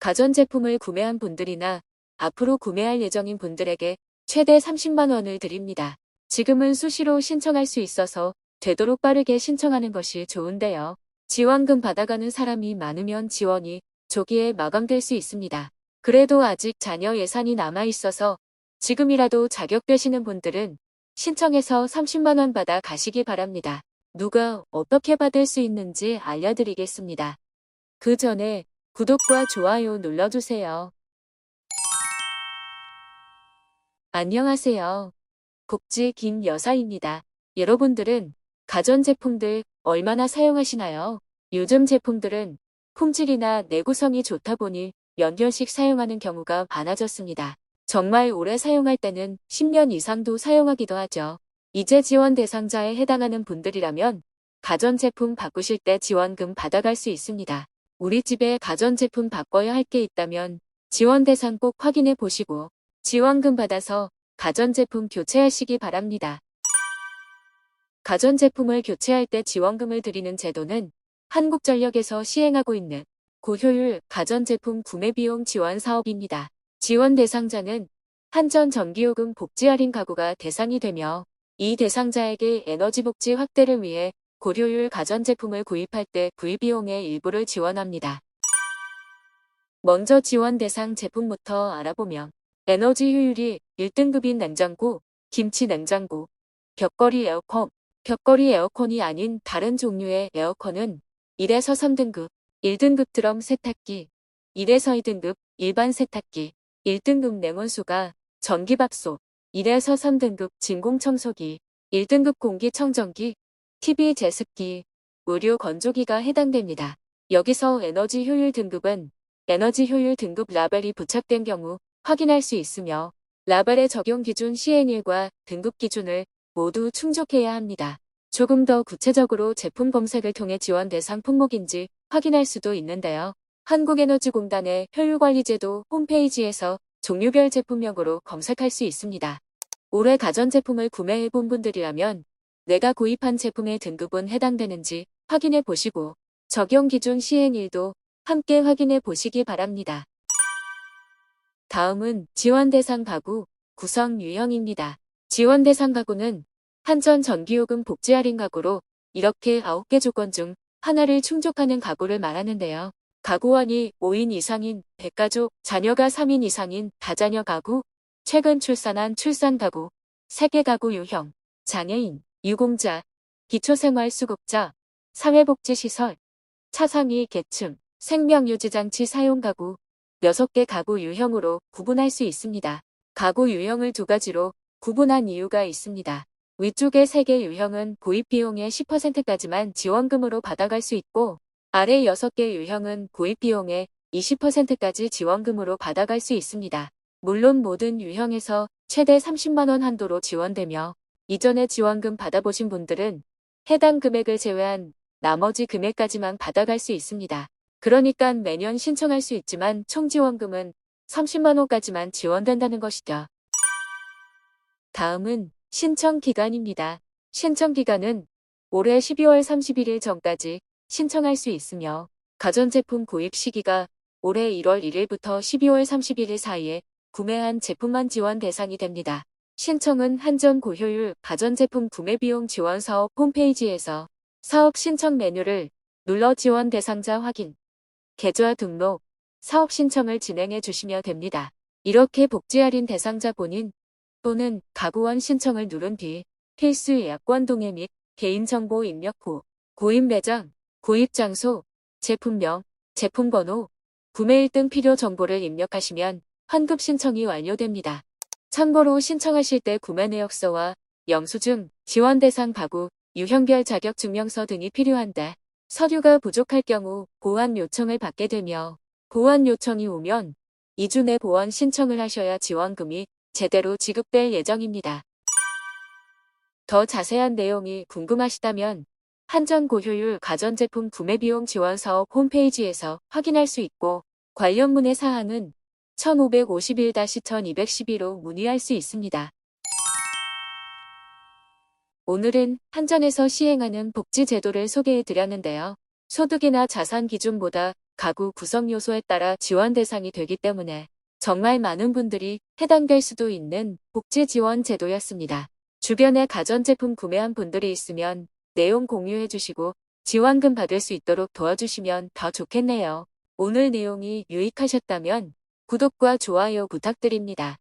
가전제품을 구매한 분들이나 앞으로 구매할 예정인 분들에게 최대 30만 원을 드립니다. 지금은 수시로 신청할 수 있어서 되도록 빠르게 신청하는 것이 좋은데요. 지원금 받아가는 사람이 많으면 지원이 조기에 마감될 수 있습니다. 그래도 아직 자녀 예산이 남아 있어서 지금이라도 자격되시는 분들은 신청해서 30만원 받아 가시기 바랍니다. 누가 어떻게 받을 수 있는지 알려드리겠습니다. 그 전에 구독과 좋아요 눌러주세요. 안녕하세요. 복지 김 여사입니다. 여러분들은 가전제품들 얼마나 사용하시나요? 요즘 제품들은 품질이나 내구성이 좋다 보니 몇 년씩 사용하는 경우가 많아졌습니다. 정말 오래 사용할 때는 10년 이상도 사용하기도 하죠. 이제 지원 대상자에 해당하는 분들이라면 가전제품 바꾸실 때 지원금 받아갈 수 있습니다. 우리 집에 가전제품 바꿔야 할 게 있다면 지원 대상 꼭 확인해 보시고 지원금 받아서 가전제품 교체하시기 바랍니다. 가전제품을 교체할 때 지원금을 드리는 제도는 한국전력에서 시행하고 있는 고효율 가전제품 구매비용 지원 사업입니다. 지원 대상자는 한전 전기요금 복지 할인 가구가 대상이 되며 이 대상자에게 에너지 복지 확대를 위해 고효율 가전제품을 구입할 때 구입비용의 일부를 지원합니다. 먼저 지원 대상 제품부터 알아보면 에너지 효율이 1등급인 냉장고, 김치 냉장고, 벽걸이 에어컨, 벽걸이 에어컨이 아닌 다른 종류의 에어컨은 1에서 3등급, 1등급 드럼 세탁기, 1에서 2등급 일반 세탁기, 1등급 냉온수가 전기밥솥, 1에서 3등급 진공청소기, 1등급 공기청정기, TV 제습기, 무료 건조기가 해당됩니다. 여기서 에너지 효율 등급은 에너지 효율 등급 라벨이 부착된 경우 확인할 수 있으며 라벨의 적용 기준 시행일과 등급 기준을 모두 충족해야 합니다. 조금 더 구체적으로 제품 검색을 통해 지원 대상 품목인지 확인할 수도 있는데요. 한국에너지공단의 효율관리제도 홈페이지에서 종류별 제품명으로 검색할 수 있습니다. 올해 가전제품을 구매해 본 분들이라면 내가 구입한 제품의 등급은 해당되는지 확인해 보시고 적용 기준 시행일도 함께 확인해 보시기 바랍니다. 다음은 지원 대상 가구 구성 유형입니다. 지원 대상 가구는 한전 전기요금 복지 할인 가구로 이렇게 9개 조건 중 하나를 충족하는 가구를 말하는데요. 가구원이 5인 이상인 대가족, 자녀가 3인 이상인 다자녀 가구, 최근 출산한 출산 가구, 세계 가구 유형, 장애인, 유공자, 기초생활수급자, 사회복지시설, 차상위 계층, 생명유지장치 사용 가구, 6개 가구 유형으로 구분할 수 있습니다. 가구 유형을 두 가지로 구분한 이유가 있습니다. 위쪽의 3개 유형은 구입 비용의 10%까지만 지원금으로 받아갈 수 있고 아래 6개 유형은 구입 비용의 20%까지 지원금으로 받아갈 수 있습니다. 물론 모든 유형에서 최대 30만원 한도로 지원되며 이전에 지원금 받아보신 분들은 해당 금액을 제외한 나머지 금액까지만 받아갈 수 있습니다. 그러니까 매년 신청할 수 있지만 총 지원금은 30만원까지만 지원된다는 것이죠. 다음은 신청 기간입니다. 신청 기간은 올해 12월 31일 전까지 신청할 수 있으며 가전제품 구입 시기가 올해 1월 1일부터 12월 31일 사이에 구매한 제품만 지원 대상이 됩니다. 신청은 한전 고효율 가전제품 구매비용 지원 사업 홈페이지에서 사업 신청 메뉴를 눌러 지원 대상자 확인, 계좌 등록, 사업 신청을 진행해 주시면 됩니다. 이렇게 복지 할인 대상자 본인 또는 가구원 신청을 누른 뒤 필수 예약권 동의 및 개인정보 입력 후 구입 매장, 구입 장소, 제품명, 제품 번호, 구매일 등 필요 정보를 입력하시면 환급 신청이 완료됩니다. 참고로 신청하실 때 구매 내역서와 영수증, 지원 대상 가구, 유형별 자격 증명서 등이 필요한데 서류가 부족할 경우 보완 요청을 받게 되며 보완 요청이 오면 2주 내 보완 신청을 하셔야 지원금이 제대로 지급될 예정입니다. 더 자세한 내용이 궁금하시다면 한전 고효율 가전제품 구매비용 지원 사업 홈페이지에서 확인할 수 있고 관련 문의 사항은 1551-1212로 문의할 수 있습니다. 오늘은 한전에서 시행하는 복지 제도를 소개해 드렸는데요. 소득이나 자산 기준보다 가구 구성 요소에 따라 지원 대상이 되기 때문에 정말 많은 분들이 해당될 수도 있는 복지 지원 제도였습니다. 주변에 가전제품 구매한 분들이 있으면 내용 공유해 주시고 지원금 받을 수 있도록 도와주시면 더 좋겠네요. 오늘 내용이 유익하셨다면 구독과 좋아요 부탁드립니다.